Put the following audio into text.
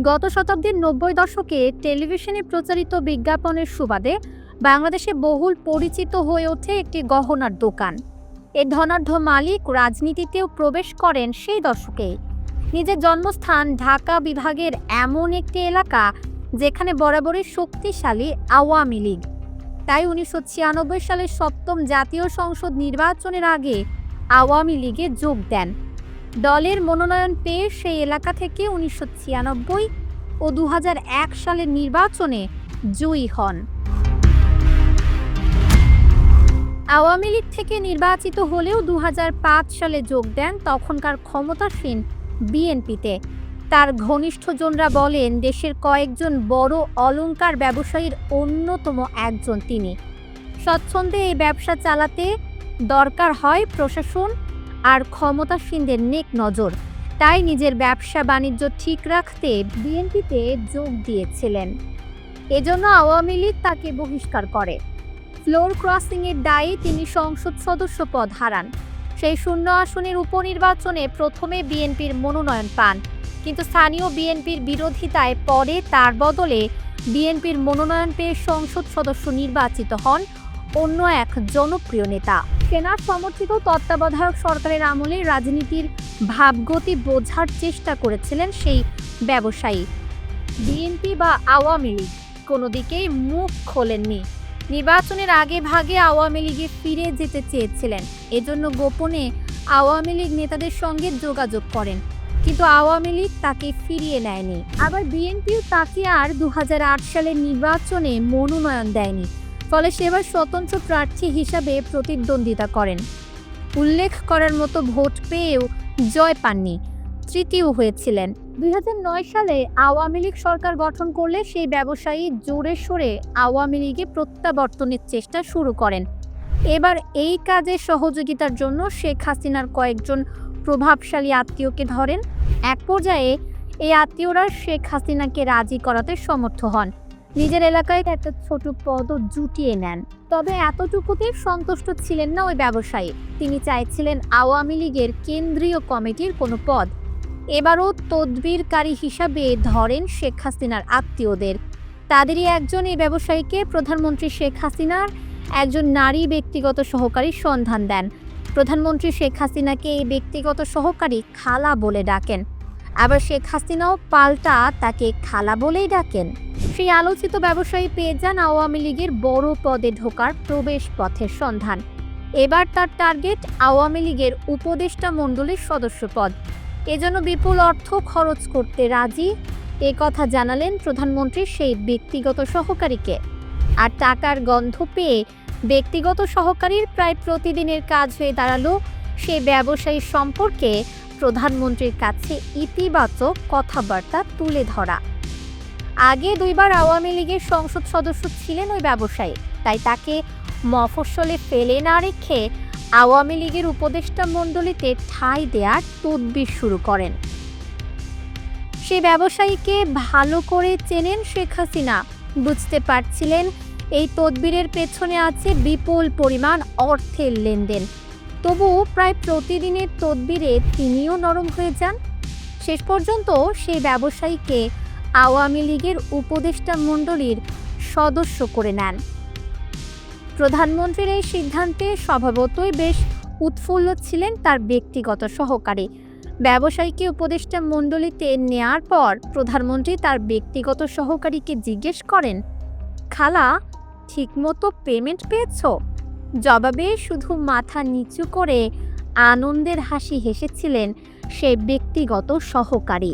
গত শতাব্দীর নব্বই দশকে টেলিভিশনে প্রচারিত বিজ্ঞাপনের সুবাদে বাংলাদেশে বহুল পরিচিত হয়ে ওঠে একটি গহনার দোকান। এর ধনাঢ্য মালিক রাজনীতিতেও প্রবেশ করেন সেই দশকে। নিজের জন্মস্থান ঢাকা বিভাগের এমন একটি এলাকা যেখানে বরাবরই শক্তিশালী আওয়ামী লীগ। তাই উনিশশো ছিয়ানব্বই সালের সপ্তম জাতীয় সংসদ নির্বাচনের আগে আওয়ামী লীগে যোগ দেন। দলের মনোনয়ন পেয়ে সেই এলাকা থেকে উনিশশো ছিয়ানব্বই ও দু হাজার এক সালের নির্বাচনে জয়ী হন। আওয়ামী লীগ থেকে নির্বাচিত হলেও দু হাজার পাঁচ সালে যোগ দেন তখনকার ক্ষমতাসীন বিএনপিতে। তার ঘনিষ্ঠজনরা বলেন, দেশের কয়েকজন বড় অলঙ্কার ব্যবসায়ীর অন্যতম একজন তিনি। স্বচ্ছন্দে এই ব্যবসা চালাতে দরকার হয় প্রশাসন আর ক্ষমতাসীনদের নেক নজর। তাই নিজের ব্যবসা বাণিজ্য ঠিক রাখতে বিএনপিতে যোগ দিয়েছিলেন। এজন্য আওয়ামী লীগ তাকে বহিষ্কার করে। ফ্লোর ক্রসিংয়ের দায়ে তিনি সংসদ সদস্য পদ হারান। সেই শূন্য আসনের উপনির্বাচনে প্রথমে বিএনপির মনোনয়ন পান। কিন্তু স্থানীয় বিএনপির বিরোধিতায় পরে তার বদলে বিএনপির মনোনয়ন পেয়ে সংসদ সদস্য নির্বাচিত হন অন্য এক জনপ্রিয় নেতা। সেনার সমর্থিত তত্ত্বাবধায়ক সরকারের আমলে রাজনীতির ভাবগতি বোঝার চেষ্টা করেছিলেন সেই ব্যবসায়ী। বিএনপি বা আওয়ামী লীগ কোনো দিকেই মুখ খোলেননি। নির্বাচনের আগে ভাগে আওয়ামী লীগে ফিরে যেতে চেয়েছিলেন। এজন্য গোপনে আওয়ামী লীগ নেতাদের সঙ্গে যোগাযোগ করেন। কিন্তু আওয়ামী লীগ তাকে ফিরিয়ে নেয়নি। আবার বিএনপিও তাকে আর দু সালের নির্বাচনে মনোনয়ন দেয়নি। ফলে সেবার স্বতন্ত্র প্রার্থী হিসাবে প্রতিদ্বন্দ্বিতা করেন। উল্লেখ করার মতো ভোট পেয়েও জয় পাননি, তৃতীয় হয়েছিলেন। দুই হাজার নয় সালে আওয়ামী লীগ সরকার গঠন করলে সেই ব্যবসায়ী জোরে সোরে আওয়ামী লীগে প্রত্যাবর্তনের চেষ্টা শুরু করেন। এবার এই কাজে সহযোগিতার জন্য শেখ হাসিনার কয়েকজন প্রভাবশালী আত্মীয়কে ধরেন। এক পর্যায়ে এই আত্মীয়রা শেখ হাসিনাকে রাজি করাতে সমর্থ হন। নিজের এলাকায় একটা ছোট পদও জুটিয়ে নেন। তবে এতটুকুতে সন্তুষ্ট ছিলেন না ওই ব্যবসায়ী। তিনি চাইছিলেন আওয়ামী লীগের কেন্দ্রীয় কমিটির কোনো পদ। এবারও তদবিরকারী হিসাবে ধরেন শেখ হাসিনার আত্মীয়দের। তাদেরই একজন এই ব্যবসায়ীকে প্রধানমন্ত্রী শেখ হাসিনার একজন নারী ব্যক্তিগত সহকারী সন্ধান দেন। প্রধানমন্ত্রী শেখ হাসিনাকে এই ব্যক্তিগত সহকারী খালা বলে ডাকেন। আবার শেখ হাসিনাও পাল্টা তাকে খালা বলেই ডাকেন। সেই আলোচিত ব্যবসায়ী পেয়ে যান আওয়ামী লীগের বড় পদে ঢোকার প্রবেশ পথের সন্ধান। এবার তার টার্গেট আওয়ামী লীগের উপদেষ্টা মণ্ডলীর সদস্য পদ এজন্য বিপুল অর্থ খরচ করতে রাজি, এ কথা জানালেন প্রধানমন্ত্রী সেই ব্যক্তিগত সহকারীকে। আর টাকার গন্ধ পেয়ে ব্যক্তিগত সহকারীর প্রায় প্রতিদিনের কাজ হয়ে দাঁড়াল সেই ব্যবসায়ী সম্পর্কে প্রধানমন্ত্রীর কাছে ইতিবাচক কথাবার্তা তুলে ধরা। আগে দুইবার আওয়ামী লীগের সংসদ সদস্য ছিলেন ওই ব্যবসায়ী, তাই তাকে মফস্বলে ফেলে না রেখে আওয়ামী লীগের উপদেষ্টা মণ্ডলীতে ঠাঁই দেওয়ার তদবির শুরু করেন। সে ব্যবসায়ীকে ভালো করে চেনেন শেখ হাসিনা। বুঝতে পারছিলেন এই তদবিরের পেছনে আছে বিপুল পরিমাণ অর্থের লেনদেন। তবু প্রায় প্রতিদিনের তদবিরে তিনিও নরম হয়ে যান। শেষ পর্যন্ত সেই ব্যবসায়ীকে আওয়ামী লীগের উপদেষ্টা মণ্ডলীর সদস্য করে নেন। প্রধানমন্ত্রীর এই সিদ্ধান্তে স্বভাবতই বেশ উৎফুল্ল ছিলেন তার ব্যক্তিগত সহকারী। ব্যবসায়ীকে উপদেষ্টা মণ্ডলীতে নেয়ার পর প্রধানমন্ত্রী তার ব্যক্তিগত সহকারীকে জিজ্ঞেস করেন, খালা, ঠিকমতো পেমেন্ট পেয়েছ? জবাবে শুধু মাথা নিচু করে আনন্দের হাসি হেসেছিলেন সে ব্যক্তিগত সহকারী।